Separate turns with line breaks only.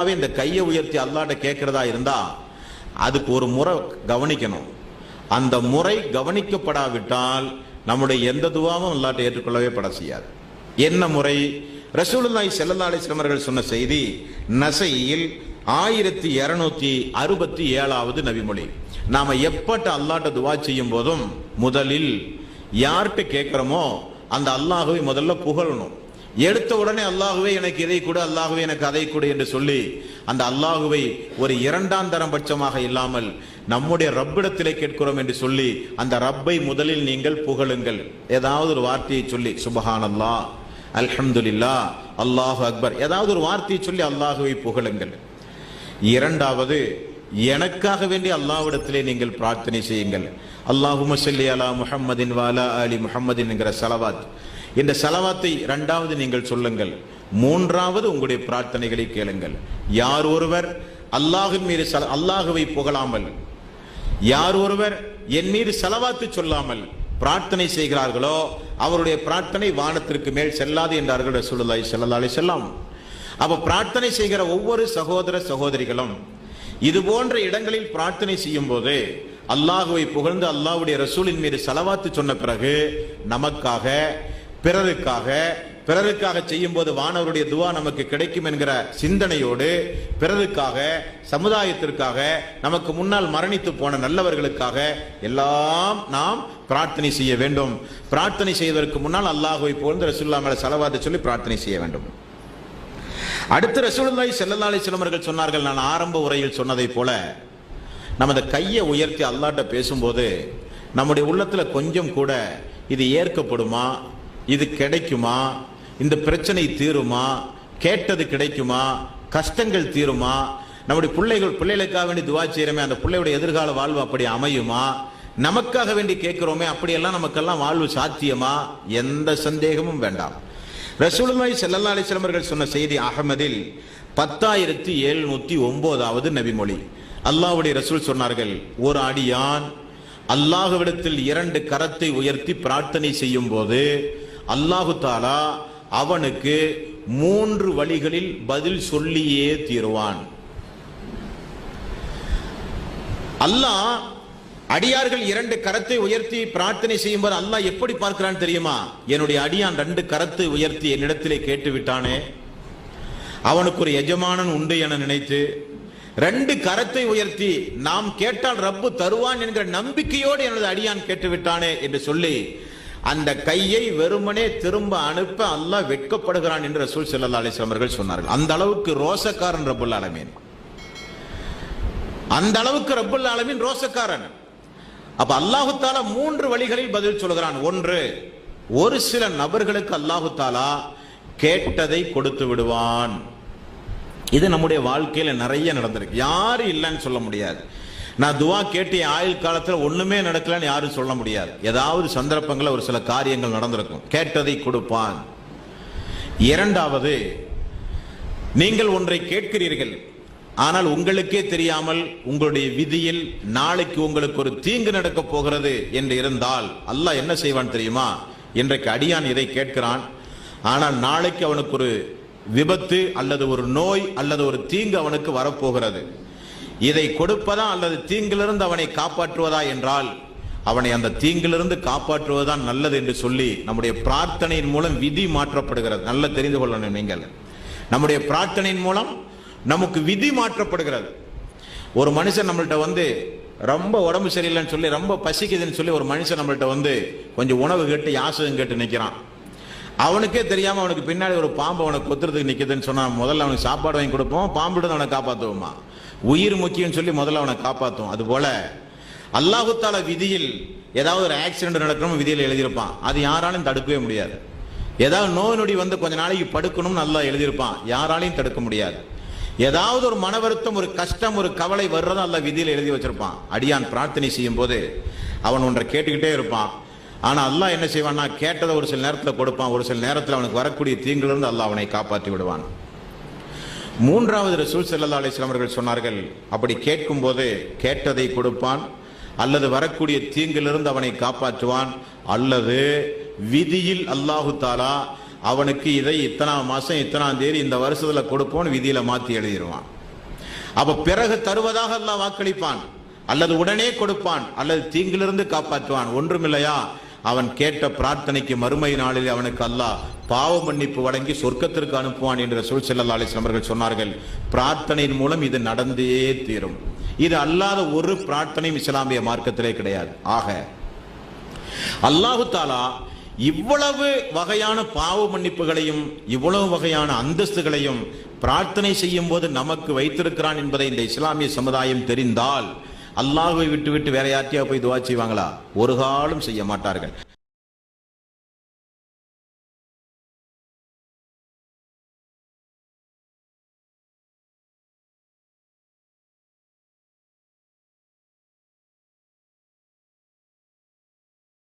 அல்லாவே இந்த கையை உயர்த்தி அல்லாட்ட கேட்கிறதா இருந்தா அதுக்கு ஒரு முறை கவனிக்கணும். அந்த முறை கவனிக்கப்படாவிட்டால் நம்முடைய எந்த துவாவும் அல்லாட்ட ஏற்றுக்கொள்ளவே பட செய்யாது. என்ன முறை? ரசூலுல்லாஹி ஸல்லல்லாஹு சிலமர்கள் சொன்ன செய்தி நசையில் ஆயிரத்தி இருநூத்தி அறுபத்தி ஏழாவது நபிமொழி. நாம எப்பட்ட அல்லாட்ட துவா செய்யும் போதும் முதலில் யார்கிட்ட கேட்கிறோமோ அந்த அல்லாஹுவை முதல்ல புகழணும். எடுத்த உடனே அல்லாஹுவே எனக்கு இதை கொடு அல்லாஹுவே எனக்கு அதை கொடு என்று சொல்லி அந்த அல்லாஹுவை ஒரு இரண்டாம் தரம் பட்சமாக இல்லாமல் நம்முடைய ரப்பிடத்திலே கேட்கிறோம் என்று சொல்லி அந்த ரப்பை முதலில் நீங்கள் புகழுங்கள். ஏதாவது ஒரு வார்த்தையை சொல்லி சுபஹான் அல்லா அல்ஹம்துலில்லா அல்லாஹு அக்பர். ஏதாவது ஒரு வார்த்தையை சொல்லி அல்லாஹுவை புகழுங்கள். இரண்டாவது எனக்காக வேண்டி அல்லாஹ்விடத்திலே நீங்கள் பிரார்த்தனை செய்யுங்கள். அல்லாஹும சொல்லி அலா முஹம்மதின் வாலா அலி முஹம்மதின் என்கிற சலவாத். இந்த செலவாத்தை இரண்டாவது நீங்கள் சொல்லுங்கள். மூன்றாவது உங்களுடைய பிரார்த்தனைகளை கேளுங்கள். யார் ஒருவர் அல்லாஹின் மீது சல- அல்லாஹுவை புகழாமல் யார் ஒருவர் என் மீது செலவாத்து சொல்லாமல் பிரார்த்தனை செய்கிறார்களோ அவருடைய பிரார்த்தனை வானத்திற்கு மேல் செல்லாது என்றார்கள் ரசூலுல்லாஹி ஸல்லல்லாஹு அலைஹி வஸல்லம். அப்ப பிரார்த்தனை செய்கிற ஒவ்வொரு சகோதர சகோதரிகளும் இது போன்ற இடங்களில் பிரார்த்தனை செய்யும் போது அல்லாஹுவை புகழ்ந்து அல்லாஹ்வுடைய ரசூலின் மீது செலவாத்து சொன்ன பிறகு நமக்காக பிறருக்காக பிறருக்காக செய்யும் போது வானவருடைய துவா நமக்கு கிடைக்கும் என்கிற சிந்தனையோடு பிறருக்காக சமுதாயத்திற்காக நமக்கு முன்னால் மரணித்து போன நல்லவர்களுக்காக எல்லாம் நாம் பிரார்த்தனை செய்ய வேண்டும். பிரார்த்தனை செய்வதற்கு முன்னால் அல்லாஹுவை போன்ற ரசூல்லா மேல செலவாத்து சொல்லி பிரார்த்தனை செய்ய வேண்டும். அடுத்து ரசூலுல்லாஹி ஸல்லல்லாஹு அலைஹி அவர்கள் சொன்னார்கள் நான் ஆரம்ப உரையில் சொன்னதைப் போல நமது கையை உயர்த்தி அல்லாட்ட பேசும்போது நம்முடைய உள்ளத்தில் கொஞ்சம் கூட இது ஏற்கப்படுமா? இது கிடைக்குமா? இந்த பிரச்சனை தீருமா? கேட்டது கிடைக்குமா? கஷ்டங்கள் தீருமா? நம்முடைய பிள்ளைகள் பிள்ளைகளுக்காக வேண்டி துவா செய்யறோமே அந்த பிள்ளையுடைய எதிர்கால வாழ்வு அப்படி அமையுமா? நமக்காக வேண்டி கேட்கிறோமே அப்படியெல்லாம் நமக்கெல்லாம் வாழ்வு சாத்தியமா? எந்த சந்தேகமும் வேண்டாம். ரசூலுல்லாஹி செல்லல்லா அலைஹி அவர்கள் சொன்ன செய்தி அகமதில் பத்தாயிரத்தி எழுநூத்தி ஒன்பதாவது நபிமொழி. அல்லாஹ்வுடைய ரசூல் சொன்னார்கள் ஒரு அடியான் அல்லாஹ்விடத்தில் இரண்டு கரத்தை உயர்த்தி பிரார்த்தனை செய்யும் போது அல்லாஹு தாலா அவனுக்கு மூன்று வழிகளில் பதில் சொல்லியே தீருவான். அல்லாஹ் அடியார்கள் இரண்டு கரத்தை உயர்த்தி பிரார்த்தனை செய்யும்போது அல்லாஹ் எப்படி பார்க்கிறான் தெரியுமா? என்னுடைய அடியான் ரெண்டு கரத்தை உயர்த்தி என்னிடத்திலே கேட்டு விட்டானே அவனுக்கு ஒரு எஜமானன் உண்டு என நினைத்து ரெண்டு கரத்தை உயர்த்தி நாம் கேட்டால் ரப்பு தருவான் என்கிற நம்பிக்கையோடு எனது அடியான் கேட்டு விட்டானே என்று சொல்லி அந்த கையை வெறுமனே திரும்ப அனுப்ப அல்லாஹ் வெட்கப்படுகிறான் என்று ரசூல் ஸல்லல்லாஹு அலைஹி அவர்கள் சொன்னார்கள். அந்த அளவுக்கு ரோசக்காரன் ரபுல் ஆலமீன். அந்த அளவுக்கு ரபுல் ஆலமீன் ரோசக்காரன். அப்ப அல்லாஹு தாலா மூன்று வழிகளில் பதில் சொல்கிறான். ஒன்று ஒரு சில நபர்களுக்கு அல்லாஹு தாலா கேட்டதை கொடுத்து விடுவான். இது நம்முடைய வாழ்க்கையில நிறைய நடந்திருக்கு. யாரும் இல்லைன்னு சொல்ல முடியாது. நான் துவா கேட்டு என் ஆயுள் காலத்தில் ஒண்ணுமே நடக்கலன்னு யாரும் சொல்ல முடியாது. ஏதாவது சந்தர்ப்பங்களில் ஒரு சில காரியங்கள் நடந்திருக்கும். கேட்டதை கொடுப்பான். இரண்டாவது நீங்கள் ஒன்றை கேட்கிறீர்கள். ஆனால் உங்களுக்கே தெரியாமல் உங்களுடைய விதியில் நாளைக்கு உங்களுக்கு ஒரு தீங்கு நடக்க போகிறது என்று இருந்தால் அல்லாஹ் என்ன செய்வான் தெரியுமா? இன்றைக்கு அடியான் இதை கேட்கிறான். ஆனால் நாளைக்கு அவனுக்கு ஒரு விபத்து அல்லது ஒரு நோய் அல்லது ஒரு தீங்கு அவனுக்கு வரப்போகிறது. இதை கொடுப்பதா அல்லது தீங்கிலிருந்து அவனை காப்பாற்றுவதா என்றால் அவனை அந்த தீங்கிலிருந்து காப்பாற்றுவதுதான் நல்லது என்று சொல்லி நம்முடைய பிரார்த்தனையின் மூலம் விதி மாற்றப்படுகிறது. நல்ல தெரிந்து கொள்ளணும் நீங்கள். நம்முடைய பிரார்த்தனையின் மூலம் நமக்கு விதி மாற்றப்படுகிறது. ஒரு மனுஷன் நம்மள்கிட்ட வந்து ரொம்ப உடம்பு சரியில்லைன்னு சொல்லி ரொம்ப பசிக்குதுன்னு சொல்லி ஒரு மனுஷன் நம்மள்கிட்ட வந்து கொஞ்சம் உணவு கேட்டு யாசகம் கேட்டு நிற்கிறான் அவனுக்கே தெரியாம அவனுக்கு பின்னாடி ஒரு பாம்பு அவனை கொத்துறதுக்கு நிற்குதுன்னு சொன்னா முதல்ல அவனுக்கு சாப்பாடு வாங்கி கொடுப்போம் பாம்பிட்டு அவனை காப்பாற்றுவோமா உயிர் முக்கியம் சொல்லி முதல்ல அவனை காப்பாற்றும் அது போல அல்லாஹு விதியில் ஏதாவது ஒரு ஆக்சிடென்ட் நடக்கணும் விதியில் எழுதியிருப்பான். அது யாராலையும் தடுக்கவே முடியாது. ஏதாவது நோய் நொடி வந்து கொஞ்ச நாளைக்கு படுக்கணும்னு நல்லா எழுதியிருப்பான். யாராலையும் தடுக்க முடியாது. ஏதாவது ஒரு மன வருத்தம் ஒரு கஷ்டம் ஒரு கவலை வர்றதும் அல்ல விதியில் எழுதி வச்சிருப்பான். அடியான் பிரார்த்தனை செய்யும் போது அவன் ஒன்றை கேட்டுக்கிட்டே இருப்பான். ஆனால் அல்லாஹ் என்ன செய்வான்னா கேட்டதை ஒரு சில நேரத்தில் கொடுப்பான். ஒரு சில நேரத்தில் அவனுக்கு வரக்கூடிய தீங்கிலிருந்து அல்லாஹ் அவனை காப்பாற்றி விடுவான். மூன்றாவது ரசூல் செல்லல்லா அலிஸ்லாம் அவர்கள் சொன்னார்கள் அப்படி கேட்கும் போது கேட்டதை கொடுப்பான் அல்லது வரக்கூடிய தீங்கிலிருந்து அவனை காப்பாற்றுவான் அல்லது விதியில் அல்லாஹு தாலா அவனுக்கு இதை இத்தனாம் மாசம் இத்தனாம் தேதி இந்த வருஷத்துல கொடுப்போம்னு விதியில மாத்தி எழுதிடுவான் அப்ப பிறகு தருவதாக அல்லாஹ் வாக்களிப்பான் அல்லது உடனே கொடுப்பான் அல்லது தீங்கிலிருந்து காப்பாற்றுவான். ஒன்றுமில்லையா? அவன் கேட்ட பிரார்த்தனைக்கு மறுமை நாளில் அவனுக்கு அல்லாஹ் பாவ மன்னிப்பு வழங்கி சொர்க்கத்திற்கு அனுப்புவான் என்று ரசூல் செல்லல்லா அலைஹி அவர்கள் சொன்னார்கள். பிரார்த்தனையின் மூலம் இது நடந்தே தீரும். இது அல்லாத ஒரு பிரார்த்தனையும் இஸ்லாமிய மார்க்கத்திலே கிடையாது. ஆக அல்லாஹு தாலா இவ்வளவு வகையான பாவ மன்னிப்புகளையும் இவ்வளவு வகையான அந்தஸ்துகளையும் பிரார்த்தனை செய்யும் போது நமக்கு வைத்திருக்கிறான் என்பதை இந்த இஸ்லாமிய சமுதாயம் தெரிந்தால் அல்லாஹுவை விட்டு விட்டு வேற யார்ட்டையா போய் துவா செய்வாங்களா? ஒரு காலம் செய்ய மாட்டார்கள்.